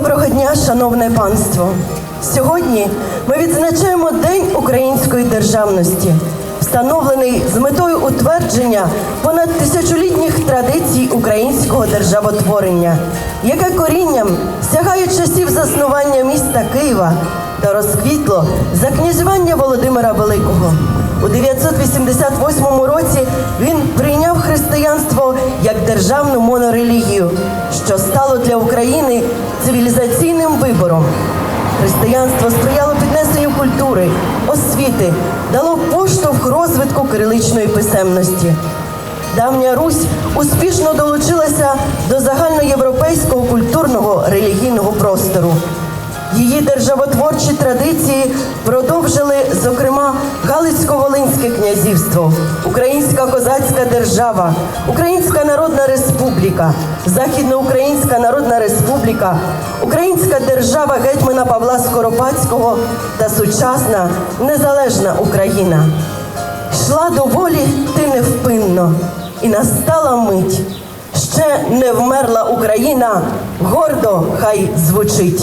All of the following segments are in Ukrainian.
Доброго дня, шановне панство! Сьогодні ми відзначаємо День української державності, встановлений з метою утвердження понад тисячолітніх традицій українського державотворення, яке корінням сягає часів заснування міста Києва та розквітло за князювання Володимира Великого. У 988 році він прийняв християнство як державну монорелігію, що стало для України цивілізаційним вибором. Християнство сприяло піднесенню культури, освіти, дало поштовх розвитку кириличної писемності. Давня Русь успішно долучилася до загальноєвропейського культурного релігійного простору. Її державотворчі традиції продовжили, зокрема, Галицько-Волинське князівство, Українська козацька держава, Українська Народна Республіка, Західноукраїнська Народна Республіка, Українська держава гетьмана Павла Скоропадського та сучасна незалежна Україна. Йшла до волі ти невпинно, і настала мить. Ще не вмерла Україна, гордо хай звучить.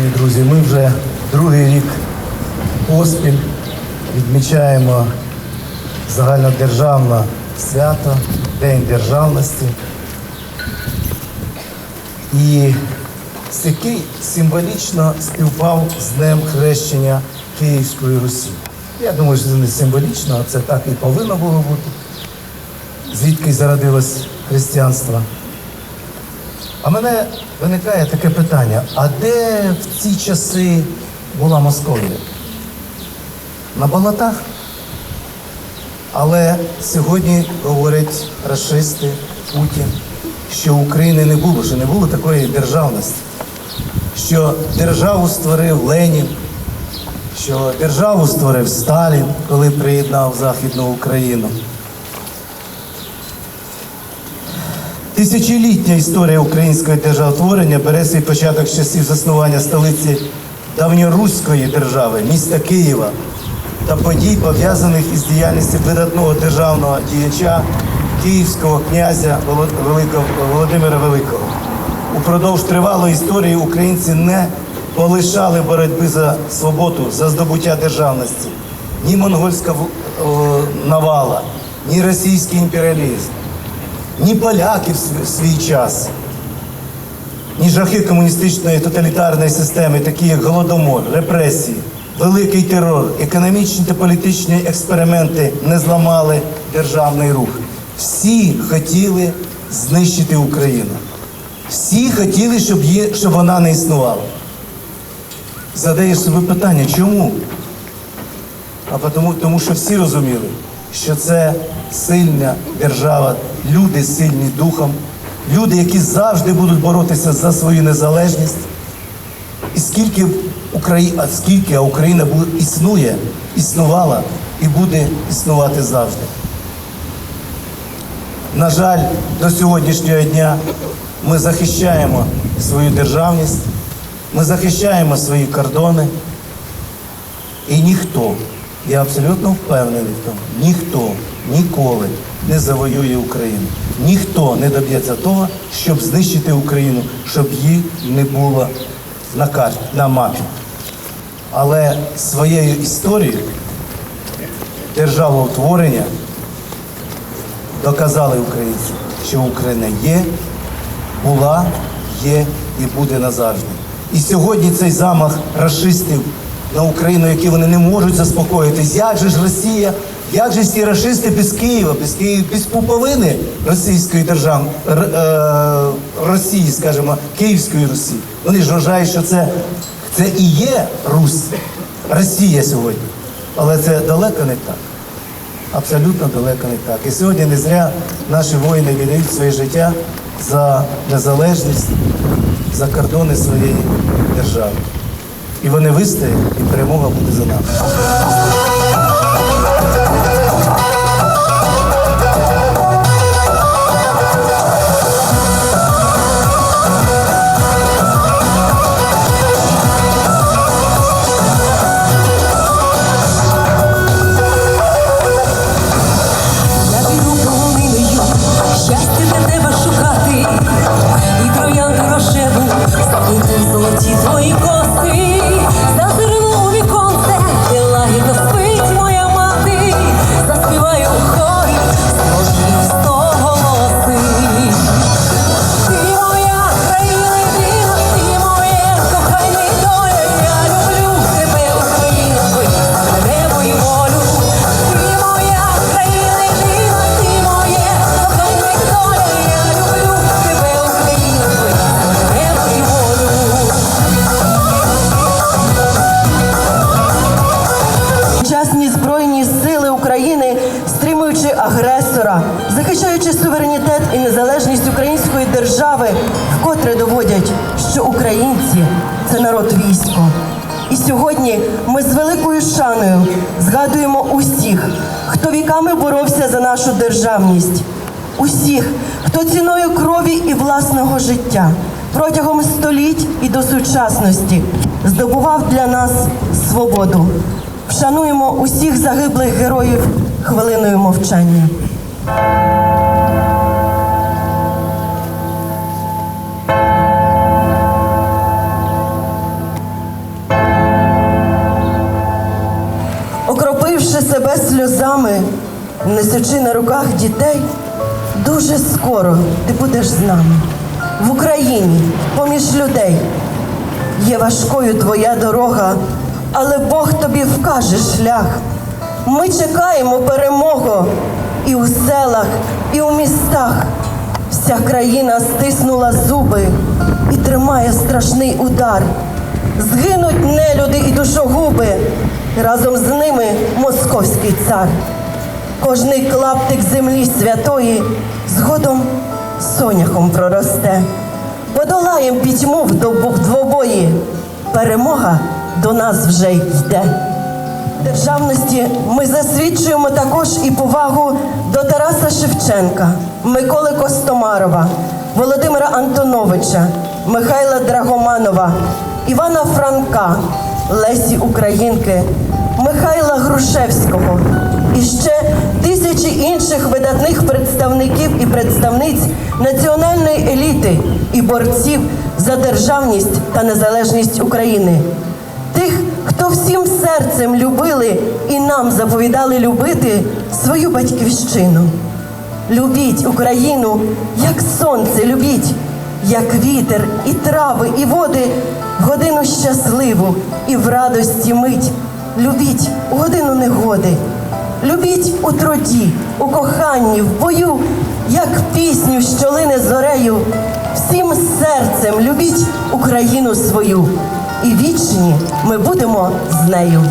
Шановні друзі, ми вже другий рік поспіль відмічаємо загальнодержавне свято, День державності. І який символічно співпав з Днем хрещення Київської Русі. Я думаю, що це не символічно, а це так і повинно було бути. Звідки зародилось християнство. А мене виникає таке питання: а де в ці часи була Московія? На болотах? Але сьогодні говорять расисти, Путін, що України не було, що не було такої державності, що державу створив Ленін, що державу створив Сталін, коли приєднав Західну Україну. Тисячолітня історія українського державотворення бере свій початок з часів заснування столиці давньоруської держави, міста Києва та подій, пов'язаних із діяльністю видатного державного діяча київського князя Володимира Великого. Упродовж тривалої історії українці не полишали боротьби за свободу, за здобуття державності. Ні монгольська навала, ні російський імперіалізм ні поляки в свій час, ні жахи комуністичної тоталітарної системи, такі як голодомор, репресії, великий терор, економічні та політичні експерименти не зламали державний рух. Всі хотіли знищити Україну. Всі хотіли, щоб, є, щоб вона не існувала. Задаєш собі питання, чому? А тому, тому що всі розуміли, що це сильна держава, люди сильні духом, люди, які завжди будуть боротися за свою незалежність. І скільки Україна, скільки Україна існує, існувала і буде існувати завжди. На жаль, до сьогоднішнього дня ми захищаємо свою державність, ми захищаємо свої кордони. І ніхто, я абсолютно впевнений в тому, ніхто ніколи не завоює Україну. Ніхто не доб'ється того, щоб знищити Україну, щоб її не було на карті, на мапі. Але своєю історією державоутворення доказали українці, що Україна є, була, є і буде назавжди. І сьогодні цей замах расистів на Україну, які вони не можуть заспокоїтись. Як же ж Росія, як же ці расисти без Києва, без Києва, без пуповини Російської держави, е, Росії, скажімо, Київської Русі. Вони ж вважають, що це, це і є Русь, Росія сьогодні. Але це далеко не так. Абсолютно далеко не так. І сьогодні не зря наші воїни віддають своє життя за незалежність, за кордони своєї держави. І вони вистоять, і перемога буде за нами. Віками боровся за нашу державність, усіх, хто ціною крові і власного життя протягом століть і до сучасності здобував для нас свободу. Вшануємо усіх загиблих героїв хвилиною мовчання. Окропивши себе сльозами, несучи на руках дітей, дуже скоро ти будеш з нами в Україні, поміж людей. Є важкою твоя дорога, але Бог тобі вкаже шлях. Ми чекаємо перемогу і у селах, і у містах. Вся країна стиснула зуби і тримає страшний удар. Згинуть нелюди і душогуби, разом з ними московський цар. Кожний клаптик землі святої згодом соняхом проросте. Подолаєм пітьму в двобої. Перемога до нас вже йде. Державності ми засвідчуємо також і повагу до Тараса Шевченка, Миколи Костомарова, Володимира Антоновича, Михайла Драгоманова, Івана Франка, Лесі Українки, Михайла Грушевського і ще тисячі інших видатних представників і представниць національної еліти і борців за державність та незалежність України. Тих, хто всім серцем любили і нам заповідали любити свою батьківщину. Любіть Україну, як сонце, любіть, як вітер, і трави, і води, в годину щасливу і в радості мить. Любіть у годину негоди. Любіть у труді, у коханні, в бою, як пісню, що лине зорею. Всім серцем любіть Україну свою. І вічні ми будемо з нею.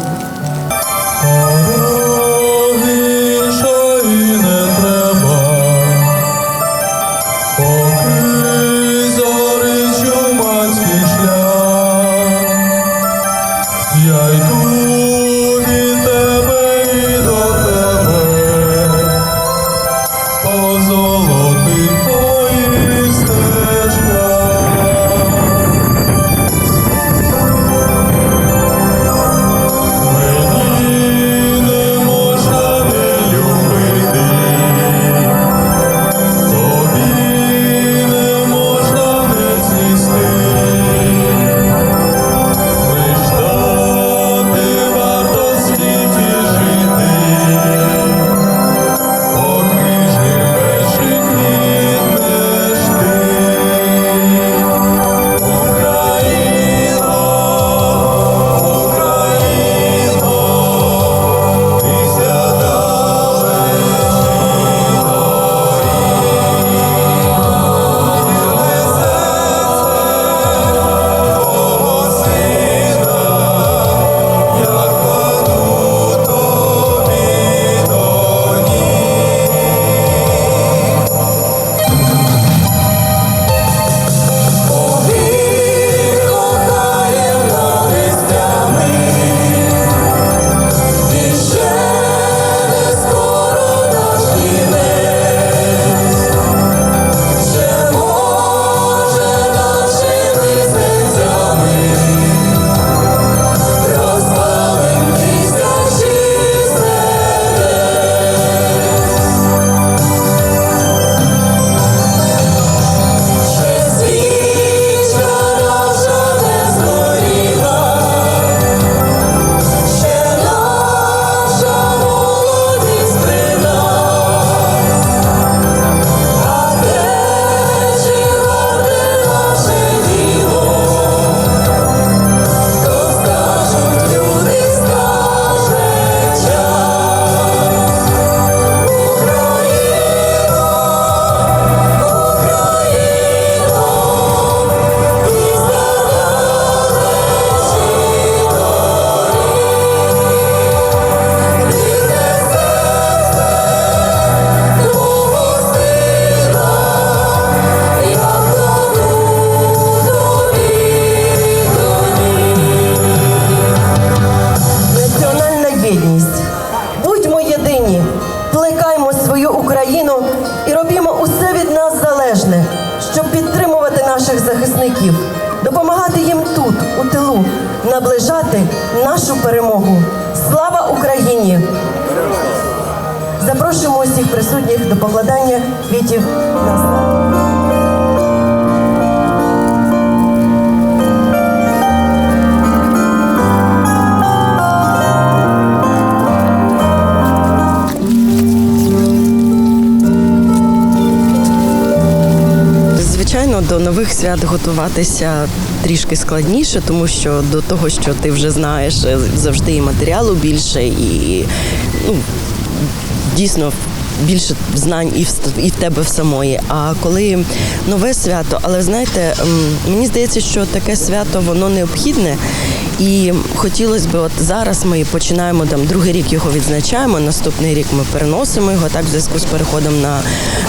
Запрошуємо усіх присутніх до покладання квітів на знак. Звичайно, до нових свят готуватися трішки складніше, тому що до того, що ти вже знаєш, завжди і матеріалу більше, і ну, дійсно більше знань і в, і в тебе в самої. А коли нове свято, але знаєте, мені здається, що таке свято воно необхідне. І хотілося б, от зараз ми починаємо там другий рік його відзначаємо. Наступний рік ми переносимо його так в зв'язку з переходом на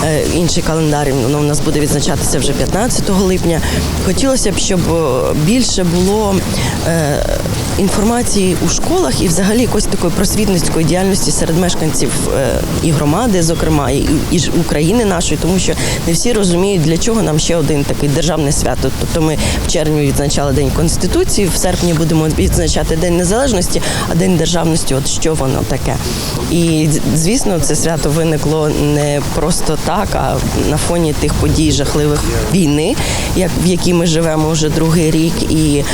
е, інший календар. Воно у нас буде відзначатися вже 15 липня. Хотілося б, щоб е, більше було е, інформації у школах і взагалі якоїсь такої просвітницької діяльності серед мешканців е, і громади, зокрема, і, і України нашої, тому що не всі розуміють, для чого нам ще один такий державне свято. Тобто ми в червні відзначали День Конституції, в серпні будемо відзначати День Незалежності, а День державності, от що воно таке. І звісно, це свято виникло не просто так, а на фоні тих подій жахливих війни, як в якій ми живемо вже другий рік, і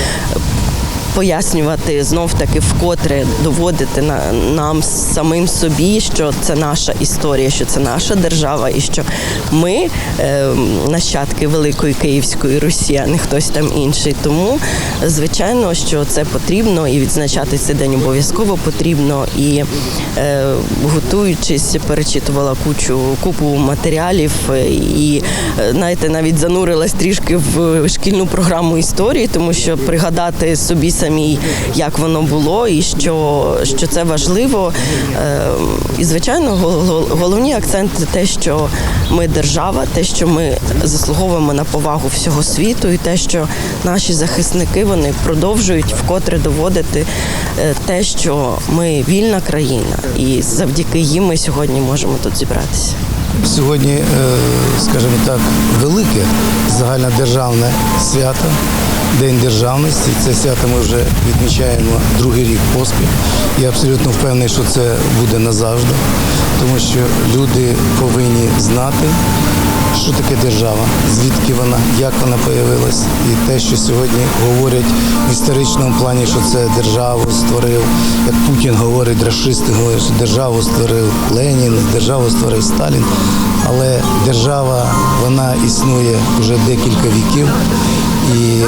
пояснювати знов таки вкотре доводити на нам самим собі, що це наша історія, що це наша держава, і що ми е, нащадки великої Київської Русі, а не хтось там інший. Тому звичайно, що це потрібно і відзначати цей день обов'язково потрібно. І е, готуючись, перечитувала кучу купу матеріалів е, і знаєте, навіть занурилась трішки в шкільну програму історії, тому що пригадати собі самій, як воно було, і що, що це важливо. Е, І звичайно, гол- гол- головні акценти те, що ми держава, те, що ми заслуговуємо на повагу всього світу, і те, що наші захисники вони продовжують вкотре доводити е, те, що ми вільна країна, і завдяки їм ми сьогодні можемо тут зібратися. Сьогодні, е, скажімо так, велике загальнодержавне свято, День державності. Це свято ми вже відмічаємо другий рік поспіль. Я абсолютно впевнений, що це буде назавжди, тому що люди повинні знати, що таке держава, звідки вона, як вона появилась, і те, що сьогодні говорять в історичному плані, що це державу створив, як Путін говорить, расисти говорять, що державу створив Ленін, державу створив Сталін. Але держава вона існує вже декілька віків, і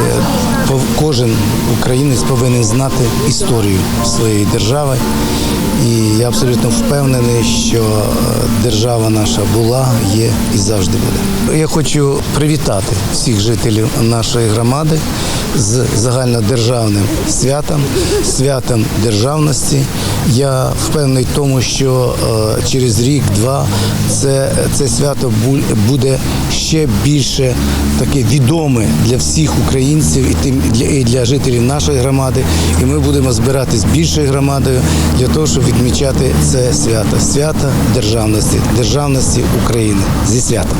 кожен українець повинен знати історію своєї держави. І я абсолютно впевнений, що е, держава наша була, є і завжди буде. Я хочу привітати всіх жителів нашої громади з загальнодержавним святом, святом державності. Я впевнений в тому, що е, через рік-два це, це свято буде ще більше таке відоме для всіх українців і тим для, і для жителів нашої громади. І ми будемо збиратись більшою громадою для того, щоб відмічати це свято свято державності, державності України зі святом.